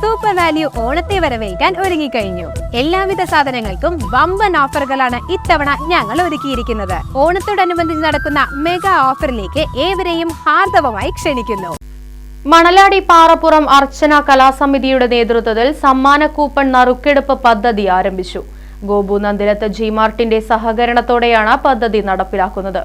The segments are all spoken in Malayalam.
സൂപ്പർ വാല്യൂ ഓണത്തെ വരവേൽക്കാൻ ഒരുങ്ങിക്കഴിഞ്ഞു. എല്ലാവിധ സാധനങ്ങൾക്കും വമ്പൻ ഓഫറുകളാണ് ഇത്തവണ ഞങ്ങൾ ഒരുക്കിയിരിക്കുന്നത്. ഓണത്തോടനുബന്ധിച്ച് നടക്കുന്ന മെഗാ ഓഫറിലേക്ക് ഏവരെയും ഹാർദവമായി ക്ഷണിക്കുന്നു. മണലാടി പാറപ്പുറം അർച്ചന കലാസമിതിയുടെ നേതൃത്വത്തിൽ സമ്മാന കൂപ്പൺ നറുക്കെടുപ്പ് പദ്ധതി ആരംഭിച്ചു. ഗോപു നന്ദിലത്ത് ജി മാർട്ടിന്റെ സഹകരണത്തോടെയാണ് പദ്ധതി നടപ്പിലാക്കുന്നത്.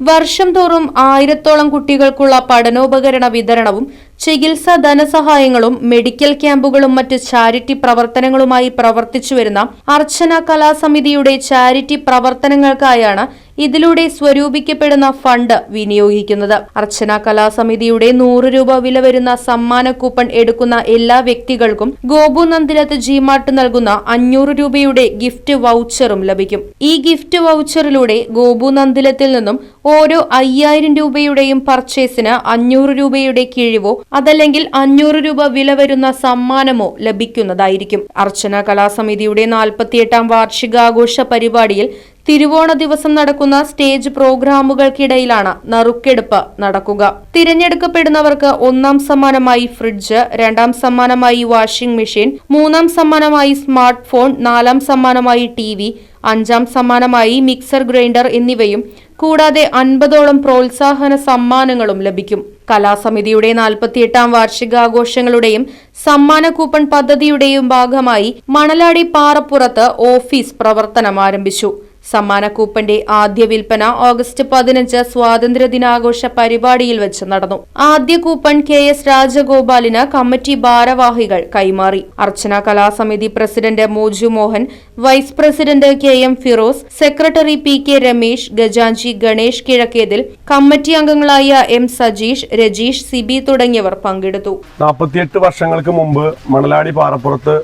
വർഷം തോറും ആയിരത്തോളം കുട്ടികൾക്കുള്ള പഠനോപകരണ വിതരണവും ചികിത്സാ ധനസഹായങ്ങളും മെഡിക്കൽ ക്യാമ്പുകളും മറ്റ് ചാരിറ്റി പ്രവർത്തനങ്ങളുമായി പ്രവർത്തിച്ചുവരുന്ന അർച്ചന കലാസമിതിയുടെ ചാരിറ്റി പ്രവർത്തനങ്ങൾക്കായാണ് ഇതിലൂടെ സ്വരൂപിക്കപ്പെടുന്ന ഫണ്ട് വിനിയോഗിക്കുന്നത്. അർച്ചന കലാസമിതിയുടെ നൂറ് രൂപ വില വരുന്ന സമ്മാന കൂപ്പൺ എടുക്കുന്ന എല്ലാ വ്യക്തികൾക്കും ഗോപു നന്ദിലത്ത് ജിമാർട്ട് നൽകുന്ന അഞ്ഞൂറ് രൂപയുടെ ഗിഫ്റ്റ് വൗച്ചറും ലഭിക്കും. ഈ ഗിഫ്റ്റ് വൗച്ചറിലൂടെ ഗോപു നന്ദിലത്തിൽ നിന്നും ഓരോ അയ്യായിരം രൂപയുടെയും പർച്ചേസിന് അഞ്ഞൂറ് രൂപയുടെ കിഴിവോ അതല്ലെങ്കിൽ അഞ്ഞൂറ് രൂപ വില വരുന്ന സമ്മാനമോ ലഭിക്കുന്നതായിരിക്കും. അർച്ചന കലാസമിതിയുടെ നാൽപ്പത്തിയെട്ടാം വാർഷികാഘോഷ പരിപാടിയിൽ തിരുവോണ ദിവസം നടക്കുന്ന സ്റ്റേജ് പ്രോഗ്രാമുകൾക്കിടയിലാണ് നറുക്കെടുപ്പ് നടക്കുക. തിരഞ്ഞെടുക്കപ്പെടുന്നവർക്ക് ഒന്നാം സമ്മാനമായി ഫ്രിഡ്ജ് രണ്ടാം സമ്മാനമായി വാഷിംഗ് മെഷീൻ മൂന്നാം സമ്മാനമായി സ്മാർട്ട് ഫോൺ നാലാം സമ്മാനമായി ടി വി അഞ്ചാം സമ്മാനമായി മിക്സർ ഗ്രൈൻഡർ എന്നിവയും കൂടാതെ അൻപതോളം പ്രോത്സാഹന സമ്മാനങ്ങളും ലഭിക്കും. കലാസമിതിയുടെ നാൽപ്പത്തിയെട്ടാം വാർഷികാഘോഷങ്ങളുടെയും സമ്മാന കൂപ്പൺ പദ്ധതിയുടെയും ഭാഗമായി മണലാടി പാറപ്പുറത്ത് ഓഫീസ് പ്രവർത്തനം ആരംഭിച്ചു സമ്മാന കൂപ്പന്റെ ആദ്യ വിൽപ്പന ഓഗസ്റ്റ് പതിനഞ്ച് സ്വാതന്ത്ര്യ ദിനാഘോഷ പരിപാടിയിൽ വെച്ച് നടന്നു. ആദ്യ കൂപ്പൺ കെ എസ് രാജഗോപാലിന് കമ്മിറ്റി ഭാരവാഹികൾ കൈമാറി. Archana Kalasamithi president Moju Mohan vice president K M Firoz secretary P K Ramesh ഗജാഞ്ചി Ganesh Kizhakkethil committee അംഗങ്ങളായ എം സജീഷ് രജീഷ് സിബി തുടങ്ങിയവർ പങ്കെടുത്തു. നാൽപ്പത്തിയെട്ട് വർഷങ്ങൾക്ക് മുമ്പ് മണലാടി പാറപ്പുറത്ത്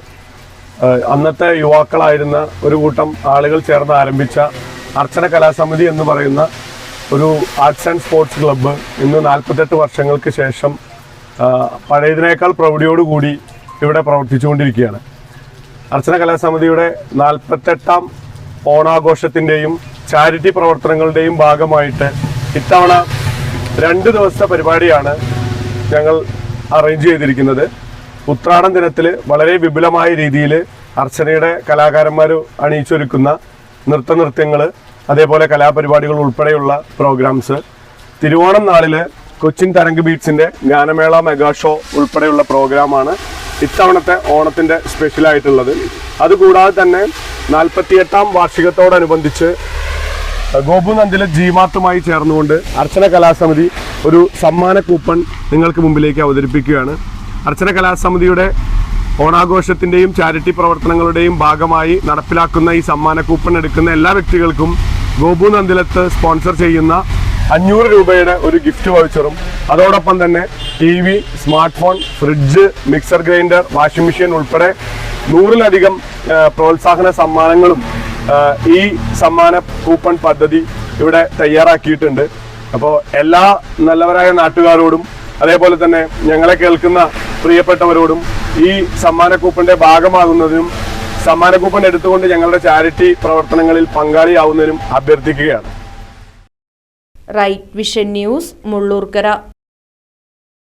അന്നത്തെ യുവാക്കളായിരുന്ന ഒരു കൂട്ടം ആളുകൾ ചേർന്ന് ആരംഭിച്ച അർച്ചന കലാസമിതി എന്ന് പറയുന്ന ഒരു ആർട്സ് ആൻഡ് സ്പോർട്സ് ക്ലബ്ബ് ഇന്ന് നാൽപ്പത്തെട്ട് വർഷങ്ങൾക്ക് ശേഷം പഴയതിനേക്കാൾ പ്രൗഢിയോടുകൂടി ഇവിടെ പ്രവർത്തിച്ചുകൊണ്ടിരിക്കുകയാണ്. അർച്ചന കലാസമിതിയുടെ നാൽപ്പത്തെട്ടാം ഓണാഘോഷത്തിന്റെയും ചാരിറ്റി പ്രവർത്തനങ്ങളുടെയും ഭാഗമായിട്ട് ഇത്തവണ രണ്ട് ദിവസത്തെ പരിപാടിയാണ് ഞങ്ങൾ അറേഞ്ച് ചെയ്തിരിക്കുന്നത്. ഉത്രാടം ദിനത്തിൽ വളരെ വിപുലമായ രീതിയിൽ അർച്ചനയുടെ കലാകാരന്മാർ അണിയിച്ചൊരുക്കുന്ന നൃത്ത നൃത്യങ്ങൾ അതേപോലെ കലാപരിപാടികൾ ഉൾപ്പെടെയുള്ള പ്രോഗ്രാംസ്. തിരുവോണം നാളിൽ കൊച്ചിൻ തരംഗ് ബീറ്റ്സിന്റെ ഗാനമേള മെഗാ ഷോ ഉൾപ്പെടെയുള്ള പ്രോഗ്രാമാണ് ഇത്തവണത്തെ ഓണത്തിന്റെ സ്പെഷ്യലായിട്ടുള്ളത്. അതുകൂടാതെ തന്നെ നാൽപ്പത്തിയെട്ടാം വാർഷികത്തോടനുബന്ധിച്ച് ഗോപു നന്ദിലെ ജീമാത്തുമായി ചേർന്നുകൊണ്ട് അർച്ചന കലാസമിതി ഒരു സമ്മാന കൂപ്പൺ നിങ്ങൾക്ക് മുമ്പിലേക്ക് അവതരിപ്പിക്കുകയാണ്. അർച്ചന കലാസമിതിയുടെ ഓണാഘോഷത്തിന്റെയും ചാരിറ്റി പ്രവർത്തനങ്ങളുടെയും ഭാഗമായി നടപ്പിലാക്കുന്ന ഈ സമ്മാന കൂപ്പൺ എടുക്കുന്ന എല്ലാ വ്യക്തികൾക്കും ഗോപു നന്ദിലത്ത് സ്പോൺസർ ചെയ്യുന്ന അഞ്ഞൂറ് രൂപയുടെ ഒരു ഗിഫ്റ്റ് വൗച്ചറും അതോടൊപ്പം തന്നെ T V smart phone fridge mixer grinder washing machine ഉൾപ്പെടെ നൂറിലധികം പ്രോത്സാഹന സമ്മാനങ്ങളും ഈ സമ്മാന കൂപ്പൺ പദ്ധതി ഇവിടെ തയ്യാറാക്കിയിട്ടുണ്ട്. അപ്പോൾ എല്ലാ നല്ലവരായ നാട്ടുകാരോടും അതേപോലെ തന്നെ ഞങ്ങളെ കേൾക്കുന്ന പ്രിയപ്പെട്ടവരോടും ഈ സമ്മാന കൂപ്പന്റെ ഭാഗമാകുന്നതിനും സമ്മാന കൂപ്പൺ എടുത്തുകൊണ്ട് ഞങ്ങളുടെ ചാരിറ്റി പ്രവർത്തനങ്ങളിൽ പങ്കാളിയാവുന്നതിനും അഭ്യർത്ഥിക്കുകയാണ്. Right vision news Mullurkara.